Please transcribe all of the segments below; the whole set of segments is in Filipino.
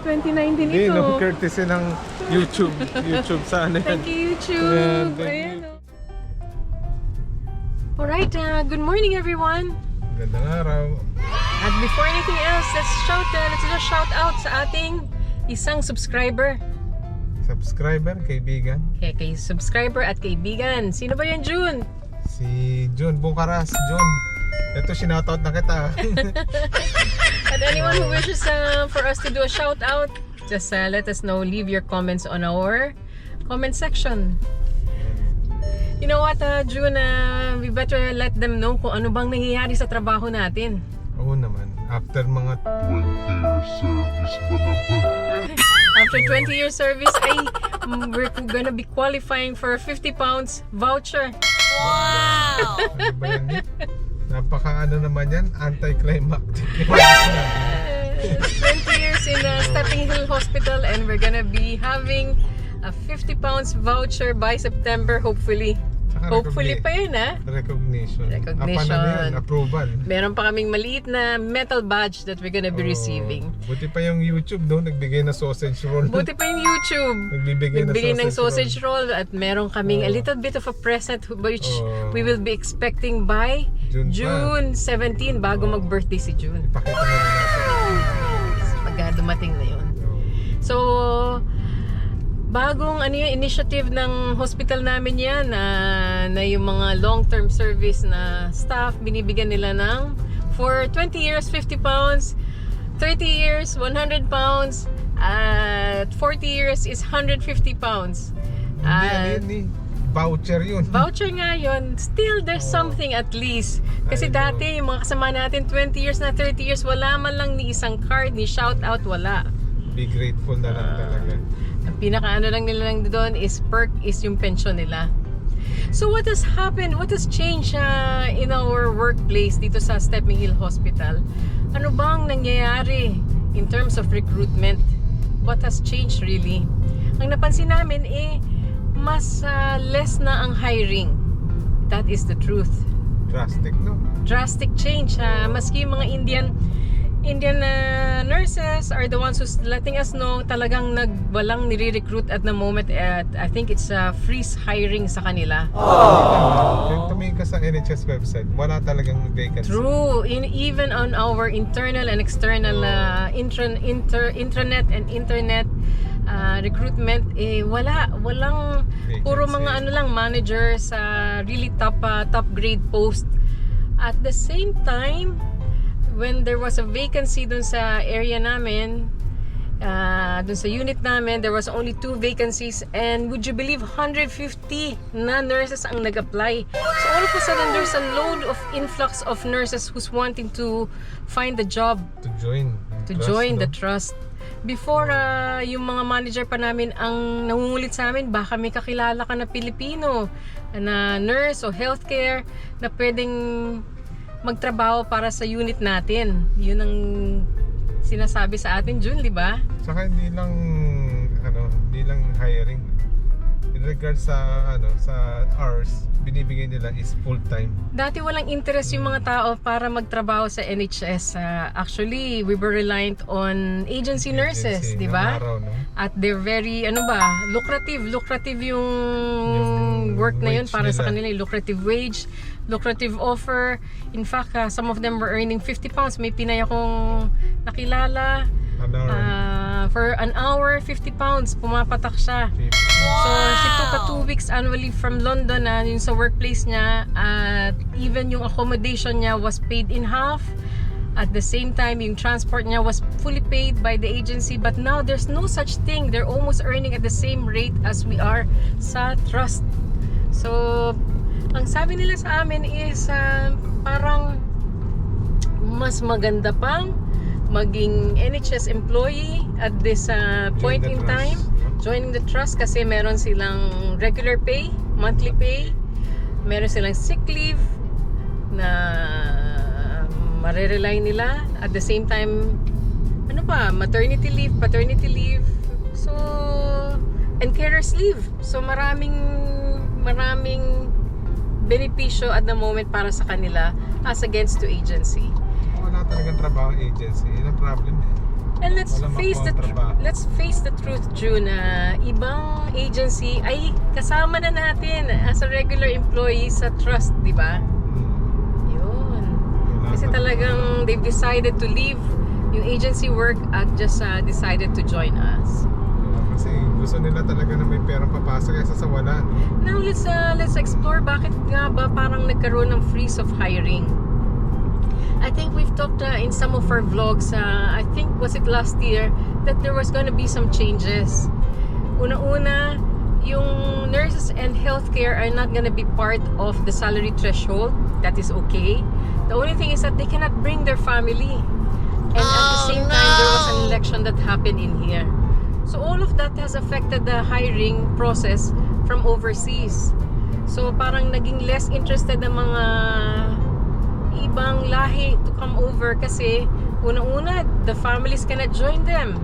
2019 Hindi, ito. no, courtesy ng YouTube. YouTube sana yan. Thank you, Ayan, YouTube. thank Ayan, oh. Alright, uh, good morning everyone. Gandang araw. At before anything else, let's shout, uh, let's just shout out sa ating isang subscriber. Subscriber, kaibigan. Kay, kay subscriber at kaibigan. Sino ba yan, June? Si John Bukaras. John, ito sinoutout na kita. At anyone who wishes uh, for us to do a shout out, just uh, let us know. Leave your comments on our comment section. You know what, uh, June, uh, we better let them know kung ano bang nangyayari sa trabaho natin. Oo naman. After mga 20 years service ba naman? After 20 years service, ay mm, we're gonna be qualifying for a 50 pounds voucher. ano ba yan? Napaka ano naman yan, anticlimactic. Uh, 20 years in uh, Stepping Hill Hospital and we're gonna be having a 50 pounds voucher by September, hopefully. Saka Hopefully pa yun, ha? Recognition. Recognition. Na yun, approval. Meron pa kaming maliit na metal badge that we're gonna be Oo. receiving. Buti pa yung YouTube doon, nagbigay na sausage roll. Buti pa yung YouTube. Nagbibigay na Nagbigay ng sausage, sausage roll at meron kaming a Oo. little bit of a present which Oo. we will be expecting by June pa. June 17 bago Oo. mag-birthday si June. Ipakita na rin natin. Pag uh, dumating na yun. Oo. So, bagong ano yung initiative ng hospital namin yan na, na yung mga long-term service na staff, binibigyan nila ng for 20 years, 50 pounds, 30 years, 100 pounds, at 40 years is 150 pounds. Hindi, At ano yun eh. Voucher yun. voucher nga yun, still there's Oo. something at least. Kasi know. dati, yung mga kasama natin, 20 years na 30 years, wala man lang ni isang card, ni shout out, wala. Be grateful na lang talaga. Ang pinaka ano lang nila lang doon is perk is yung pension nila. So what has happened? What has changed uh, in our workplace dito sa Stepping Hill Hospital? Ano bang nangyayari in terms of recruitment? What has changed really? Ang napansin namin eh mas uh, less na ang hiring. That is the truth Drastic, no? drastic change. ah maski yung mga Indian Indian ah, nurses are the ones who's letting us know talagang nagwalang nire-recruit at the moment at I think it's a freeze hiring sa kanila. Kung tumingin ka sa NHS website, wala talagang vacancy. True. In, even on our internal and external uh, intran, inter, intranet and internet uh, recruitment, eh, wala. Walang, puro Vacancy. mga ano lang, manager sa really top, uh, top grade post. At the same time, when there was a vacancy dun sa area namin, uh, dun sa unit namin, there was only two vacancies and would you believe 150 na nurses ang nag-apply. So all of a sudden, there's a load of influx of nurses who's wanting to find the job To join. to Trust, join no? the trust. Before, ah, yung mga manager pa namin ang nangungulit sa amin, baka may kakilala ka na Pilipino na nurse o healthcare na pwedeng magtrabaho para sa unit natin. Yun ang sinasabi sa atin, June, di ba? Saka hindi lang ano, hindi lang hiring. In regards sa ano, sa hours, binibigay nila is full time. Dati walang interest yung mga tao para magtrabaho sa NHS. Ah, actually, we were reliant on agency nurses, di ba? No? At they're very, ano ba, lucrative. Lucrative yung, Yung work na yun para sa nila. kanila. yung Lucrative wage, lucrative offer. In fact, ah, some of them were earning 50 pounds. May pinay akong nakilala. An hour. ah, for an hour, 50 pounds. Pumapatak siya. So, she took a two weeks annually from London na yun sa workplace niya. At even yung accommodation niya was paid in half. At the same time, yung transport niya was fully paid by the agency. But now, there's no such thing. They're almost earning at the same rate as we are sa trust. So, ang sabi nila sa amin is ah, parang mas maganda pang maging NHS employee at this uh, point in trust. time joining the trust kasi meron silang regular pay, monthly pay, meron silang sick leave na marerely nila. At the same time ano pa, maternity leave, paternity leave. So and carers leave. So maraming maraming benepisyo at the moment para sa kanila as against to agency Wala talagang trabaho agency. Yun ang problem eh. And let's Walang face the makontra tr- pa. let's face the truth, June, na ibang agency ay kasama na natin as a regular employee sa trust, di ba? Hmm. Yun. Wala Kasi talagang they've decided to leave yung agency work at just uh, decided to join us. Kasi gusto nila talaga na may perang papasok kaysa sa wala. no? Now let's uh, let's explore bakit nga ba parang nagkaroon ng freeze of hiring. I think we've talked uh, in some of our vlogs, uh, I think was it last year, that there was going to be some changes. Una-una, yung nurses and healthcare are not going to be part of the salary threshold. That is okay. The only thing is that they cannot bring their family. And at the same time, there was an election that happened in here. So all of that has affected the hiring process from overseas. So parang naging less interested ang mga ibang lahi to come over kasi unang-una, the families cannot join them.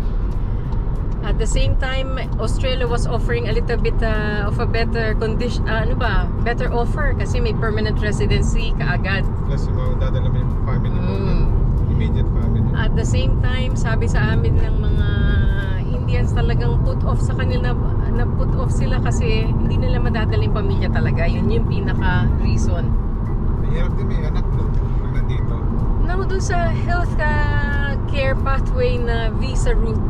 At the same time, Australia was offering a little bit uh, of a better condition, uh, ano ba, better offer kasi may permanent residency kaagad. Plus yung mga dadala mo yung family. Mm. Immediate family. At the same time, sabi sa amin ng mga Indians talagang put off sa kanila na put off sila kasi hindi nila madadala yung pamilya talaga. Yun yung pinaka reason. Mahirap din may anak no? Pag nandito. Now, doon sa health uh, care pathway na visa route,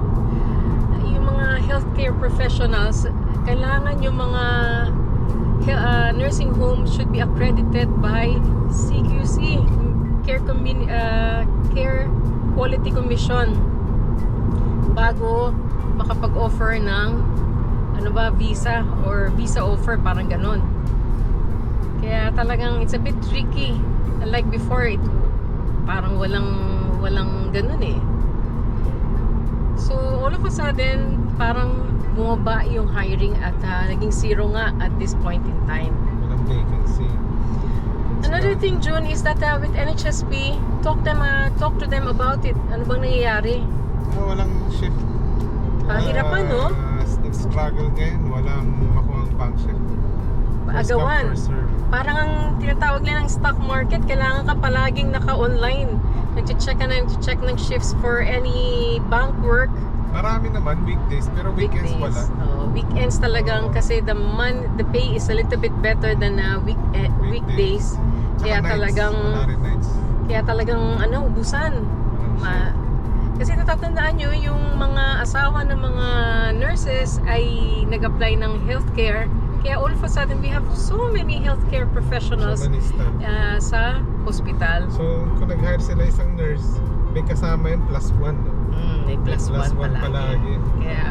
yung mga healthcare professionals, kailangan yung mga uh, nursing homes should be accredited by CQC, Care, Commun- uh, Care Quality Commission, bago makapag-offer ng ano ba, visa or visa offer, parang ganon. Kaya talagang it's a bit tricky. Like before, it parang walang walang ganun eh. So, all of a sudden, parang bumaba yung hiring at ah, naging zero nga at this point in time. Walang vacancy. Another not- thing, June, is that uh, with NHSP, talk them uh, talk to them about it. Ano bang nangyayari? Ah, walang shift. Pahirapan, no? Ah, Nag-struggle ngayon. Walang makuha ang bank come, Agawan. Parang ang tinatawag nila ng stock market, kailangan ka palaging naka-online. Nag-check ka na, nag-check ng shifts for any bank work. Marami naman weekdays, pero weekends wala. Oh, weekends talagang kasi the man the pay is a little bit better than uh, week eh, weekdays. Tsaka Kaya nights, talagang Wala rin nights. kaya talagang ano ubusan. Ma. Kasi natatandaan nyo yung mga asawa ng mga nurses ay nag-apply ng healthcare. Kaya all of a sudden we have so many healthcare professionals So, many staff. uh, sa hospital. So, kung nag-hire sila isang nurse, may kasama yung plus one. No? Mm, may plus, Plus one, one palagi. palagi. Kaya,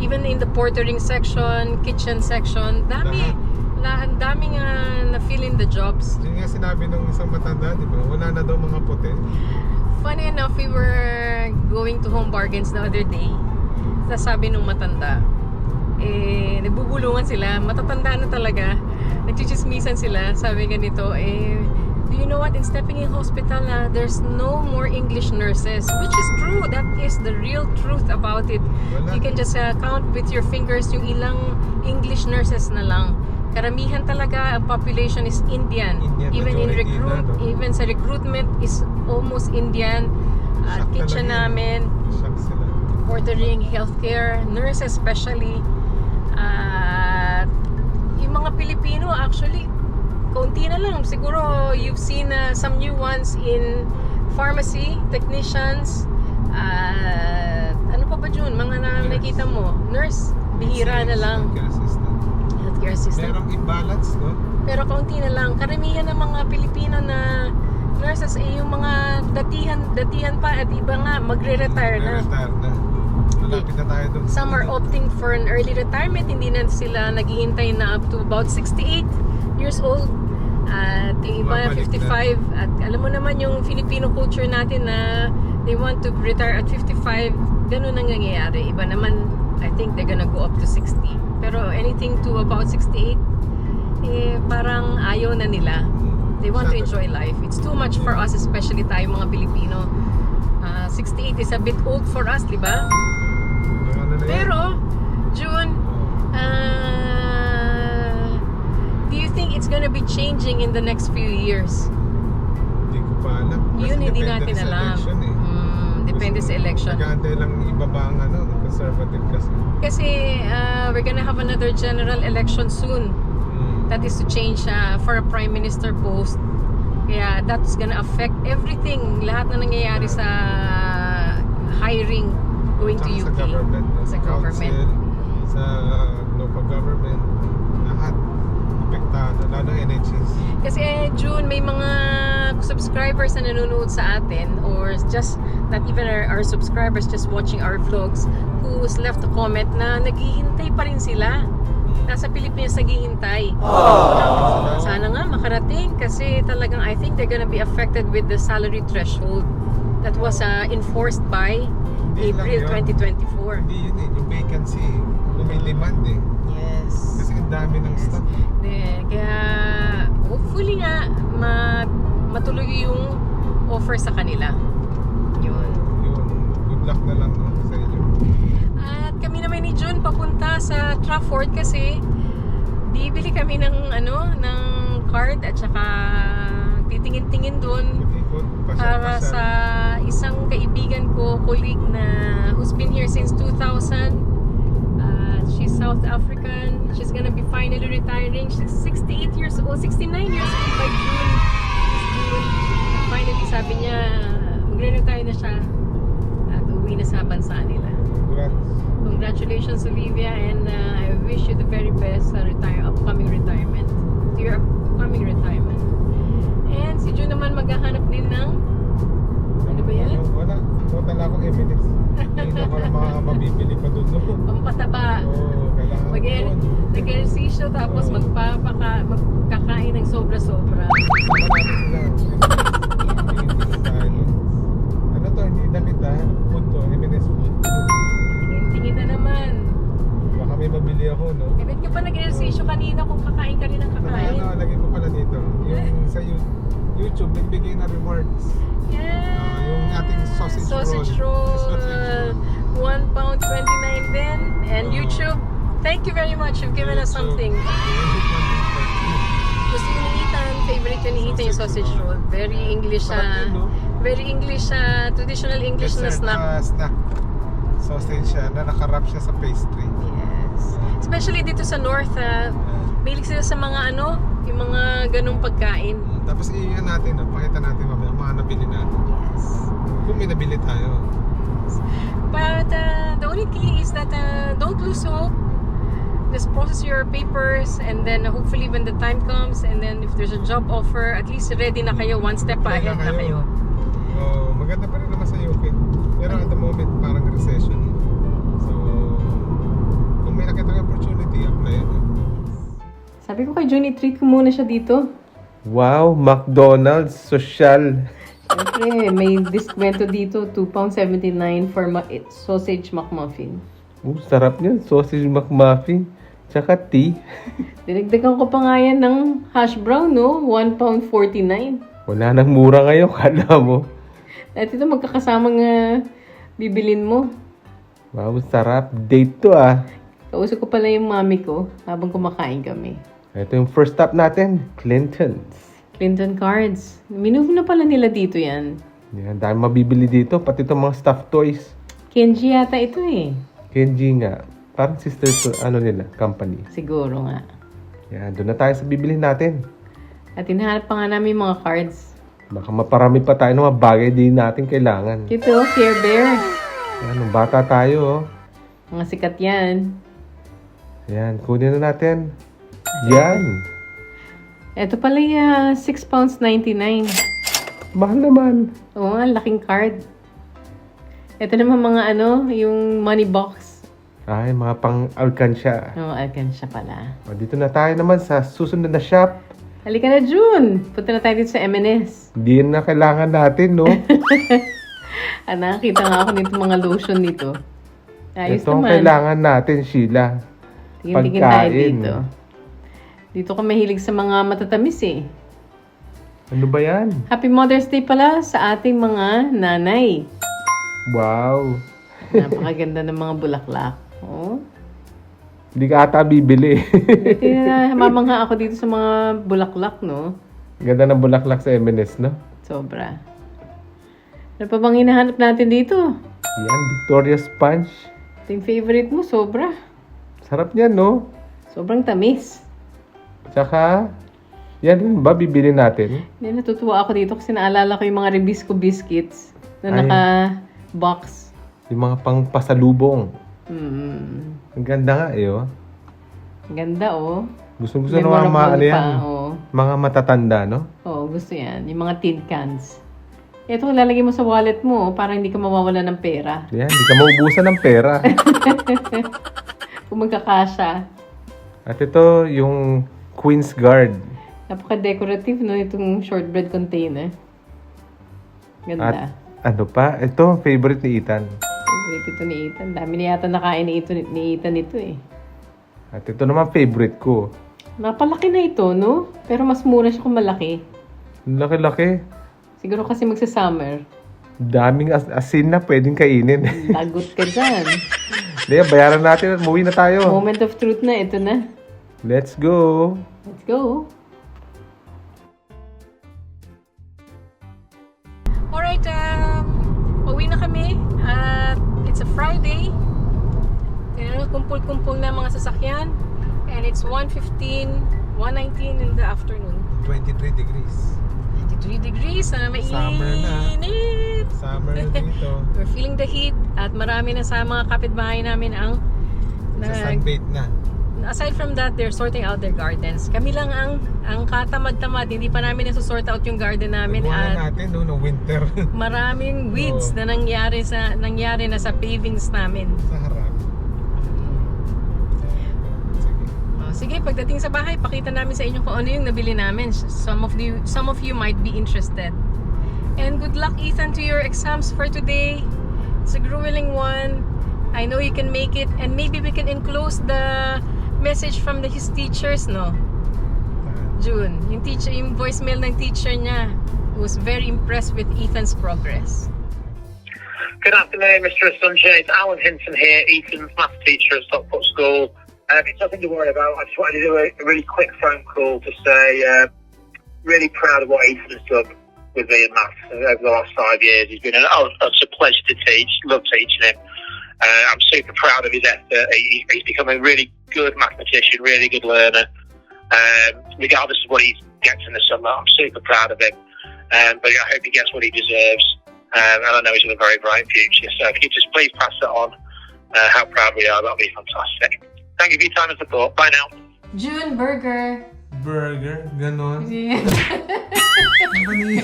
even in the portering section, kitchen section, dami, la, ang daming uh, na-fill in the jobs. Yun nga sinabi nung isang matanda, di ba? Wala na daw mga puti. Funny enough, we were going to home bargains the other day. Tapos sabi nung matanda, eh, nagbubulungan sila, matatanda na talaga. Nagchichismisan sila, sabi ganito, eh, do you know what, in stepping in hospital na, there's no more English nurses. Which is true, that is the real truth about it. Wala. You can just uh, count with your fingers yung ilang English nurses na lang. Karamihan talaga ang population is Indian. Indian even in recruit, no? even sa recruitment is almost Indian. At Shock kitchen talaga namin, ordering healthcare, nurses especially. At yung mga Pilipino actually, kaunti na lang. Siguro you've seen uh, some new ones in pharmacy, technicians, at ano pa ba Jun? Mga na Nurse. nakita mo? Nurse, bihira na lang. Healthcare. Healthcare assistant. Merong imbalance, no? Pero kaunti na lang. Karamihan ng mga Pilipino na nurses eh yung mga datihan datihan pa at iba nga magre-retire na. Retire na. Malapit na tayo doon. Some are opting for an early retirement. Hindi na sila naghihintay na up to about 68 years old. At yung iba Babalik 55. At alam mo naman yung Filipino culture natin na they want to retire at 55. Ganun ang nangyayari. Iba naman, I think they're gonna go up to 60. Pero anything to about 68, eh, parang ayaw na nila. They want to enjoy life. It's too much for us, especially tayo mga Pilipino. Ah, 68 is a bit old for us, di ba? Ano. Pero, June, uh, do you think it's gonna be changing in the next few years? Hindi ko pa alam. Yun, hindi natin alam. election, eh. Depende sa election. Nag-aantay lang ibaba ang ano, conservative kasi. Kasi uh, we're gonna have another general election soon. Mm. That is to change uh, for a prime minister post. Kaya that's gonna affect everything. Lahat na nangyayari sa hiring going to Tsaka UK. Sa government. Sa government. Council, sa local government. Lahat. Apektado. Lalo NHS. Kasi eh, June, may mga subscribers na nanonood sa atin or just not even our, our subscribers just watching our vlogs who's left a comment na naghihintay pa rin sila. Nasa Pilipinas naghihintay. Sana nga makarating kasi talagang I think they're gonna be affected with the salary threshold that was uh, enforced by Hindi April yun. 2024. Hindi yun eh. Yung vacancy. Lumilipad eh. Yes. Kasi ang dami ng Yes. staff. De, kaya hopefully nga ma, matuloy yung offer sa kanila. Yun. Yun. Good luck na lang no, sa inyo. At kami naman ni June papunta sa Trafford kasi bibili kami ng ano ng card at saka titingin-tingin doon para sa isang kaibigan ko, colleague na who's been here since 2000. Uh, she's South African. She's gonna be finally retiring. She's 68 years old, 69 years old by June. Finally, sabi niya, magre-retire na siya at uwi na sa bansa nila. Congrats. Congratulations, Olivia, and uh, I wish you the very best sa retire, upcoming retirement. To your upcoming retirement. And si June naman maghahanap din ng ba yan? Ano, wala. Total ako evidence. Hindi ako na mga mabibili pa doon. Pampataba. Oo, kailangan Mag nag-ehersisyo tapos Oo. magpapaka, magkakain ng sobra-sobra. Tayo. Ano to, hindi damit ha. Food to, M&S food. Tingin-tingin na naman. Baka may mabili ako, no? Eh, ba't ka pa nag-ehersisyo kanina kung kakain ka rin ng kakain? ano, lagay ko pala dito. Yung sa You- YouTube, nagbigay na rewards. Yeah. Ah, yung ating sausage, Sausage roll. roll. Sausage roll. 1 pound 29 din. And Oo. YouTube, thank you very much. You've given us YouTube. something. Gusto yun ni Ethan. Favorite yun ni Ethan yung sausage roll. Very English Sarap ah. yun, no? Very English ah. Traditional English na Dessert, snack. ah, snack. Sausage siya na nakarap siya sa pastry. Yes. Especially dito sa north ah. Mahilig sila sa mga ano, yung mga ganong pagkain. Tapos iyan natin, no? pakita natin mamaya mga nabili natin. Yes. Kung may nabili tayo. But uh, the only key is that uh, don't lose hope. Just process your papers and then hopefully when the time comes and then if there's a job offer, at least ready na kayo, one step Ready ahead na na kayo. Oh, maganda pa rin naman sa UK. Pero at the moment, parang recession. So, kung may nakita kang opportunity, apply it. Sabi ko kay Johnny, treat ko muna siya dito. Wow, McDonald's social. Siyempre, may diskwento dito, 2 pounds 79 for ma- sausage McMuffin. Oh, sarap niyan. Sausage McMuffin. Tsaka tea. Dinagdagan ko pa nga yan ng hash brown, no? 1 pound 49. Wala nang mura ngayon, kala mo. At ito magkakasamang uh, bibilin mo. Wow, sarap. Date to ah. Kausap ko pala yung mami ko habang kumakain kami. Ito yung first stop natin, Clinton's. Clinton cards. Minove na pala nila dito yan. Yan, dami mabibili dito, pati itong mga stuffed toys. Kenji yata ito eh. Kenji nga, parang sister to, ano nila, company. Siguro nga. Yan, doon na tayo sa bibili natin. At hinahanap pa nga namin yung mga cards. Baka maparami pa tayo ng mga bagay din natin kailangan. Ito, Care Bear. Yan, nung bata tayo, oh. Mga sikat yan. Yan, kunin na natin. Yan. Ito pala yung 6 pounds 99. Mahal naman. Oo nga, laking card. Ito naman mga ano, yung money box. Ay, mga pang alkansya. Oo, oh, siya pala. O, dito na tayo naman sa susunod na shop. Halika na, June! Punta na tayo dito sa M&S. Hindi na kailangan natin, no? Ah, nakakita nga ako nito mga lotion nito. Ayos Ito ang naman. kailangan natin, Sheila. Tingin-tingin tayo dito. Dito ka mahilig sa mga matatamis eh. Ano ba yan? Happy Mother's Day pala sa ating mga nanay. Wow. Napakaganda ng mga bulaklak. Oh. Hindi ka ata bibili. Ito na, mamangha ako dito sa mga bulaklak, no? Ganda ng bulaklak sa M&S, no? Sobra. Ano pa bang hinahanap natin dito? Yan, Victoria Sponge. Ito yung favorite mo, sobra. Sarap niyan, no? Sobrang tamis. Tsaka, yan rin ba bibili natin? Hindi, natutuwa ako dito kasi naalala ko yung mga Ribisco biscuits na Ay. naka-box. Yung mga pangpasalubong. Hmm. Ang ganda nga eh, oh. Ang Ganda, oh. Gusto gusto ng mga Memorable pa, yan. oh. Mga matatanda, no? Oo, gusto yan. Yung mga tin cans. Ito, lalagay mo sa wallet mo oh, para hindi ka mawawala ng pera. Yan, hindi ka maubusan ng pera. Kung magkakasya. At ito, yung Queen's Guard. Napaka-decorative, no? Itong shortbread container. Ganda. At ano pa? Ito, favorite ni Ethan. Favorite ito ni Ethan. Dami na yata nakain ni, ito, ni Ethan ito eh. At ito naman favorite ko. Napalaki na ito, no? Pero mas mura siya kung malaki. Laki-laki. Siguro kasi magsa-summer. Daming as- asin na pwedeng kainin. Lagot ka dyan. Hindi, bayaran natin at umuwi na tayo. Moment of truth na, ito na. Let's go. Let's go. Alright, um, pauwi na kami. At it's a Friday. Mo, kumpul-kumpul na mga sasakyan. And it's 1.15, 1.19 in the afternoon. 23 degrees. 93 degrees, sana Summer na. mainit. Summer na dito. We're feeling the heat at marami na sa mga kapitbahay namin ang Sa nag, sunbait na. Aside from that, they're sorting out their gardens. Kami lang ang ang katamad-tamad, hindi pa namin nasusort out yung garden namin Nagawa at na natin no, no winter. maraming weeds Oo. na nangyari sa nangyari na sa pavings namin. sa harap. Sige. Oh, sige, pagdating sa bahay, pakita namin sa inyo kung ano yung nabili namin. Some of you some of you might be interested. And good luck Ethan to your exams for today. It's a grueling one. I know you can make it and maybe we can enclose the message from the, his teachers, no? June, yung teacher, yung voicemail ng teacher niya was very impressed with Ethan's progress. Good afternoon, Mr. Sunshine. It's Alan Hinton here, Ethan's maths teacher at Stockport School. Um, it's nothing to worry about. I just wanted to do a, a really quick phone call to say uh, really proud of what Ethan has done with me in maths over the last five years. He's been an, oh, it's a pleasure to teach. Love teaching him. Uh, I'm super proud of his effort. He, he's become a really good mathematician, really good learner. Um, regardless of what he gets in the summer, I'm super proud of him. Um, but I hope he gets what he deserves. Um, and I know he's got a very bright future. So if you could just please pass that on, uh, how proud we are, that'll be fantastic. Thank you for your time and support. Bye now. June Burger. Burger, ganon. Ano ba ni?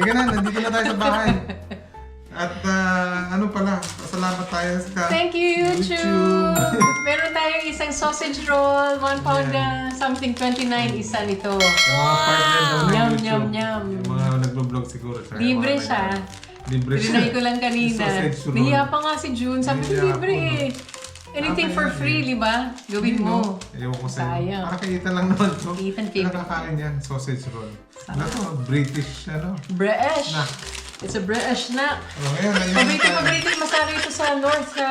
Teka na, nandito na tayo sa bahay. At ah, ano pala, pasalamat tayo sa... Thank you, YouTube! Meron tayong isang sausage roll, 1 pound na something 29 isa nito. Yung mga partner daw ng Yum, YouTube. yum, yum. Yung mga nagbo-vlog siguro. Yung Libre siya. Libre siya. Trinay ko lang kanina. Sausage roll. Nahiya pa nga si June. Sabi ko Nahiya libre ako, eh. Anything Ah, for free, di ba? Gawin mo. Ewan ko sa'yo. Sayang. Para kay Ethan lang naman to. Ethan favorite. Nakakain yan, sausage roll. Ano to? British, ano? British. Snack. It's a British snack. Oh, ayun Paborito, paborito masari ito sa north, sa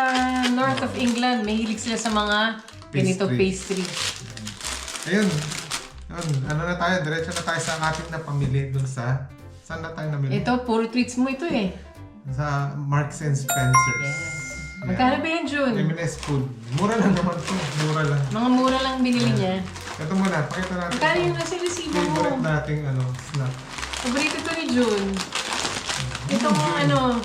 north of England. Mahilig sila sa mga ganito Pastry. Ayun. Ayun. Ano na tayo? Diretso na tayo sa ating napamili dun sa... Saan na tayo namili? Ito, puro treats mo ito eh. Sa Marks and Spencer's. Yes. Yan. Magkano ba yan, June? M&S food. Mura lang naman to. Mura lang. Mga mura lang binili niya. Ito muna, pakita natin. Magkano yung nasa resibo mo? Favorite nating ano, snack. Paborito to ni June. Itong ano,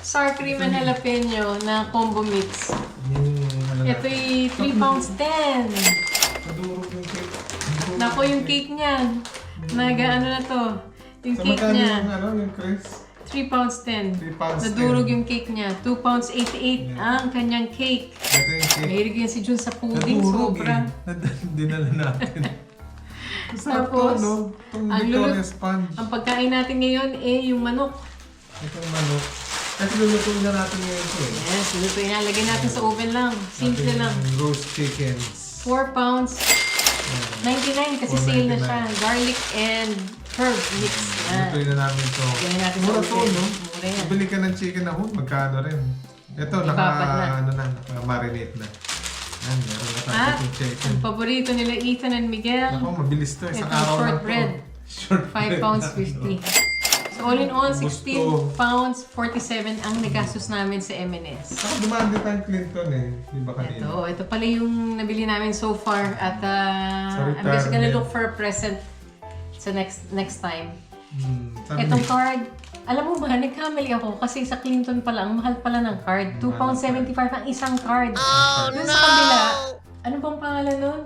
sour cream and jalapeno na combo mix. Yung ano Ito yung 3 pounds 10. Nadurog yung cake. Nako yung cake niya. Naga ano na to. Yung Sa cake magkano niya. yung ano, yung Chris? 3 pounds 10. 3 pounds Nadurog 10. yung cake niya. 2 pounds 88 ang kanyang cake. Ito yung cake. Mahilig yan si June sa pudding. Nadurog Sobra. eh. Nad- Dinala natin. Masarap to, Tapos, no? Itong ang Victoria lulut- sponge. Ang pagkain natin ngayon eh yung manok. Itong manok. Kasi lulutuin na natin ngayon ito eh. Yes, lutuin na. Lagyan natin sa oven lang. Simple Ating lang. Roast chickens. 4 pounds 99 kasi sale na siya. 4.99. Garlic and herb mix. Yan. Lutuin na namin ito. Lagyan natin sa Mura to, oven. no? Mura yan. Bili ka ng chicken na hood, magkano rin. Ito, naka, na. ano na, naka-marinate na. Yan, meron na tayo At itong chicken. ang paborito nila Ethan and Miguel, Ako, mabilis to. Isang Ito, araw na to. shortbread. Short 5 pounds 50. So, all in all, Gusto. 16 pounds 47 ang nagastos namin sa M&S. Saka dumaan din tayong Clinton eh. Di ba kanina? Ito, ito pala yung nabili namin so far at Sa uh, I'm just gonna retirement. look for a present sa next next time. Hmm, sabi Itong card, alam mo ba, nagkamali ako kasi sa Clinton pala, ang mahal pala ng card. 2 pounds 75 ang isang card. Oh, Dun sa kabila, ano bang pangalan nun?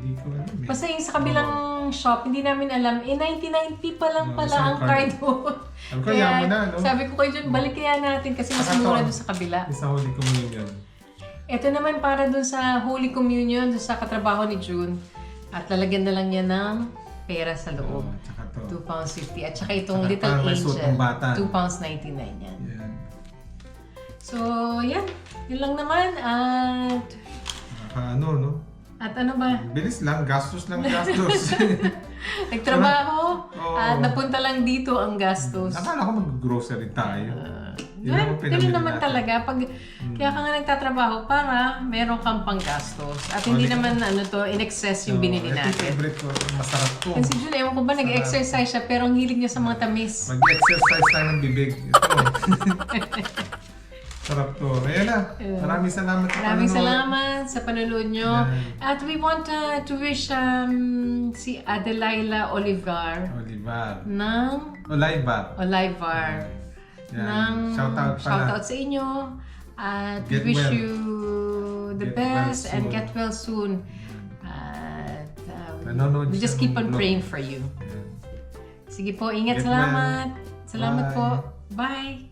Hindi ko alam eh. Basta yung sa kabilang shop, hindi namin alam, eh 99p pa lang pala ang card. mo. Sabi ko, yaman na, no? sabi ko kayo dyan, balik kaya natin kasi mas Saka to, mura doon sa kabila. Isa Holy Communion. Ito naman para dun sa Holy Communion, dun sa katrabaho ni June. At lalagyan na lang niya ng pera sa loob. Oh, tsaka to. 2 pounds 50. At saka itong Saka Little Angel. ng bata. 2 pounds 99 yan. Yan. So, yan. Yun lang naman. At, Nakaka ano, no? At ano ba? Bilis lang, gastos lang gastos. Nagtrabaho Oo. at napunta lang dito ang gastos. Akala ko mag-grocery tayo. Yun Well, ang pinamili ganun naman natin. talaga. Pag, Kaya ka nga nagtatrabaho para meron kang panggastos. At hindi Balik- naman ano to, in excess yung So, binili ito natin. favorite ko. Masarap to. Kasi Jun, ewan ko ba, nag-exercise siya pero ang hilig niya sa mga tamis. Mag-exercise tayo ng bibig. Ito. Sarap to. Ayan na. Maraming salamat sa Maraming panonood. salamat sa panonood nyo. Yan. At we want uh, to wish um, si Adelaila Olivar Olivar. ng Olivar. Olivar Yan. ng Shoutout pala. shoutout sa inyo. At Get we wish well. you the Get well best and soon. get well soon. At Nanonood we just keep on praying for you. Yan. Sige po, ingat. Get Salamat. Salamat Bye. po. Bye.